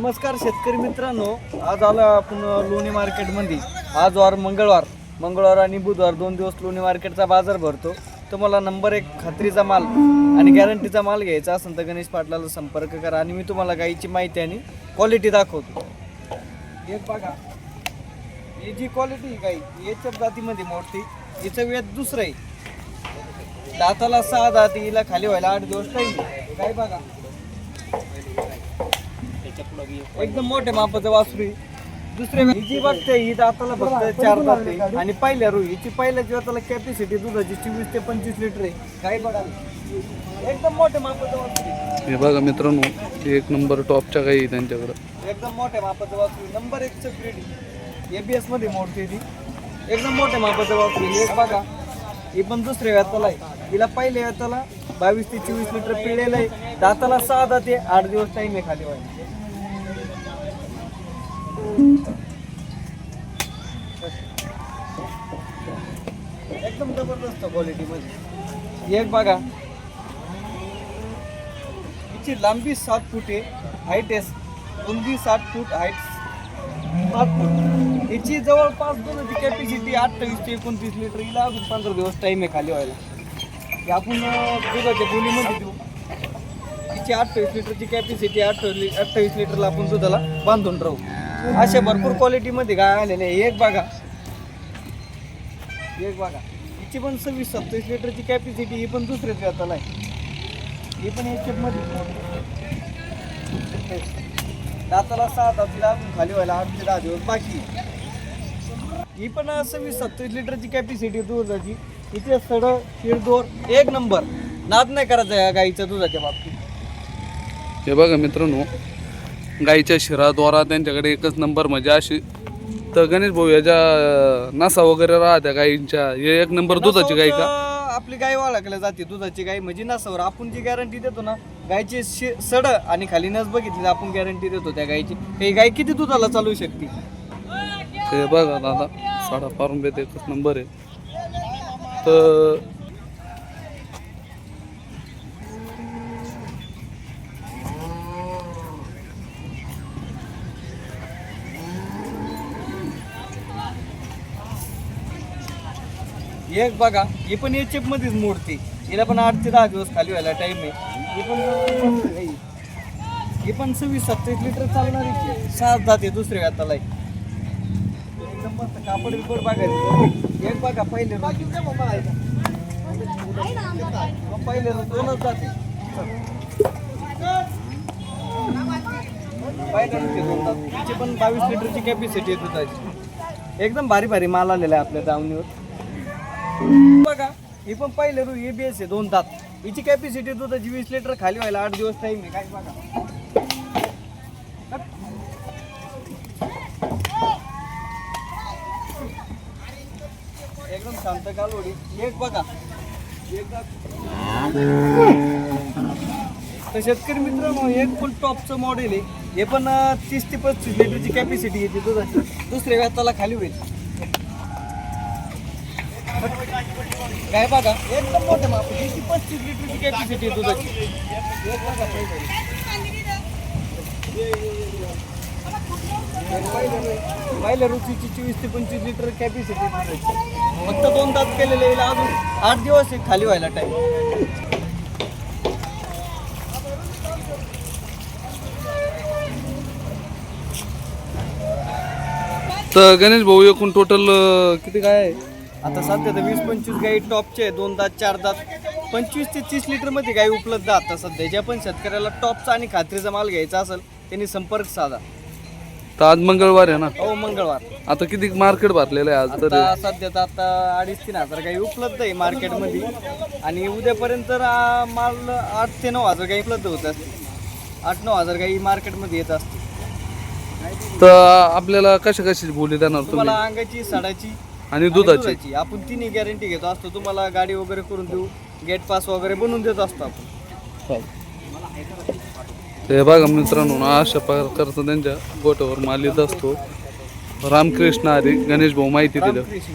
नमस्कार शेतकरी मित्रांनो. आज आलो आपण लोणी मार्केटमध्ये. आज वार मंगळवार. मंगळवार आणि बुधवार दोन दिवस लोणी मार्केटचा बाजार भरतो. तुम्हाला नंबर एक खात्रीचा माल आणि गॅरंटीचा माल घ्यायचा असेल तर गणेश पाटलाला संपर्क करा आणि मी तुम्हाला गाईची माहिती आणि क्वालिटी दाखवतो. एक बघा. ही जी क्वालिटी गाई याच्या जातीमध्ये मोठी हिचं वेद दुसरं आहे. दाताला सहा दात हिला खाली व्हायला आठ दिवस टाईम गाई बघा. एकदम मोठे मापाचं वासरू आहे. दुसरे ही जी बघते ही दाताला फक्त चार दात आहे आणि पहिल्या रू हिची पहिल्या जीवाताला कॅपॅसिटी दुधाची चोवीस ते पंचवीस लिटर आहे. काय बघा. एकदम मोठे मापाचं वासरू आहे. हे बघा मित्रांनो एक नंबर टॉपच्या काही त्यांच्याकडं. एकदम मोठ्या मापाचं वासरू आहे. नंबर एकचं क्रेडिट एबीएसमध्ये मोडते ती. एकदम मोठ्या मापाचं वासरू आहे. एक बघा. ही पण दुसऱ्या व्याताला आहे. हिला पहिल्या व्याताला बावीस ते चोवीस लिटर पिळलेलं आहे. दाताला सहा दाते आठ दिवस टाइम आहे खाली व्हायला. मस्त क्वालिटीमध्ये एक बघा. हिची लांबी सात फूट आहे हाईट आहे रुंदी सात फूट हाईट सात फूट. हिची जवळपास दोनची कॅपॅसिटी अठ्ठावीस ते एकोणतीस लिटर हिला अजून पंधरा दिवस टाईम आहे खाली व्हायला. हे आपण दुधाच्या बोलीमध्ये देऊ. हिची अठ्ठावीस लिटरची कॅपॅसिटी अठ्ठावीस अठ्ठावीस लिटरला आपण दुधाला बांधून राहू. अशा भरपूर क्वालिटीमध्ये गाय आलेले एक बघा. एक बघा. हिची पण सव्वीस सत्तावीस लिटरची कॅपॅसिटी ही पण दुसऱ्याच व्याताला आहे. ही पण एक मध्ये. दाताला सहा दातीला अजून खाली व्हायला आठ ते दहा दिवस बाकी. ही पण सव्वीस सत्तावीस लिटरची कॅपॅसिटी दुधाची. इथे सड शिरदोर एक नंबर. नाद नाही करायचा या गाईच्या दुधाच्या बाबतीत. हे बघा मित्रांनो गाईच्या शिराद्वारा त्यांच्याकडे एकच नंबर म्हणजे अशी तर गणेश भाऊ याच्या नसा वगैरे राहत्या गाईंच्या हे एक नंबर दुधाची गाई का? आपली गाय वाळकल्या जाते दुधाची गाय म्हणजे नसावर. आपण जी गॅरंटी देतो ना गायची सड आणि खाली नस बघितली तर आपण गॅरंटी देतो त्या गायची. ही गाय किती दुधाला चालू शकते? ते बघा दादा साडा पारून बेत एकच नंबर आहे. तर एक बघा ही पण एच मध्येच मोडते. हिला पण आठ ते दहा दिवस खाली व्हायला टाइम आहे. ही पण. ही पण सव्वीस सत्तावीस लिटर चालणार सहा जाते दुसऱ्या हाताला एकदम मस्त कापड बिपड बघायचं. एक बघा पहिले पहिले दोनच जाते. पहिले पण बावीस लिटरची कॅपॅसिटी आहे दुधाची. एकदम भारी भारी माल आलेला आहे आपल्या दावणीवर. बघा ही पण पहिले रू एस आहे दोन दात. हिची कॅपॅसिटी दुधाची वीस लिटर खाली व्हायला आठ दिवस टाइम आहे. काय बघा. एकदम शांत कालवडी एक बघा. तर शेतकरी मित्रांनो एक फुल टॉपचं मॉडेल आहे. हे पण तीस ते पस्तीस लिटरची कॅपॅसिटी येते दुधाची. दुसऱ्या व्याताला खाली होईल. काय बघा एकदम मोठे माप ती पस्तीस लिटरची कॅपॅसिटी आहे दुधाची. एक बघा पहिले. पहिल्या रुचीची चोवीस ते पंचवीस लिटर कॅपॅसिटी दुधाची. फक्त दोन तास केलेले अजून आठ दिवस आहे खाली व्हायला टाईम तर गणेश भाऊ एकूण टोटल किती काय आहे? आता सध्या तर वीस पंचवीस गाई टॉपचे आहे दोन दात चार दात. पंचवीस ते तीस लिटरमध्ये गाई उपलब्ध आता सध्या ज्या पण शेतकऱ्याला टॉपचा आणि खात्रीचा माल घ्यायचा असेल त्यांनी संपर्क साधा. तर आज मंगळवार आहे ना? हो मंगळवार. आता किती मार्केट भरलेलं आहे आज तर? आता सध्या तर आता अडीच तीन हजार गाई उपलब्ध आहे मार्केटमध्ये. आणि उद्यापर्यंत आ, माल आठ ते नऊ हजार गाई उपलब्ध होत असते आठ नऊ हजार गाई मार्केटमध्ये येत असते तर आपल्याला कशा कशाची बोली देणार तुम्ही? तुम्हाला अंगाची साडाची आणि दुधाची. दुधाची. आपण तिन्ही गॅरंटी घेतो. असतो तुम्हाला गाडी वगैरे करून देऊ. गेट पास वगैरे बनवून देत असतो आपण. ते बघा मित्रांनो ना अशा प्रकारचा त्यांच्या गोट्यावर माल येत असतो. रामकृष्ण हरी गणेश भाऊ माहिती दिलं. रामकृष्ण.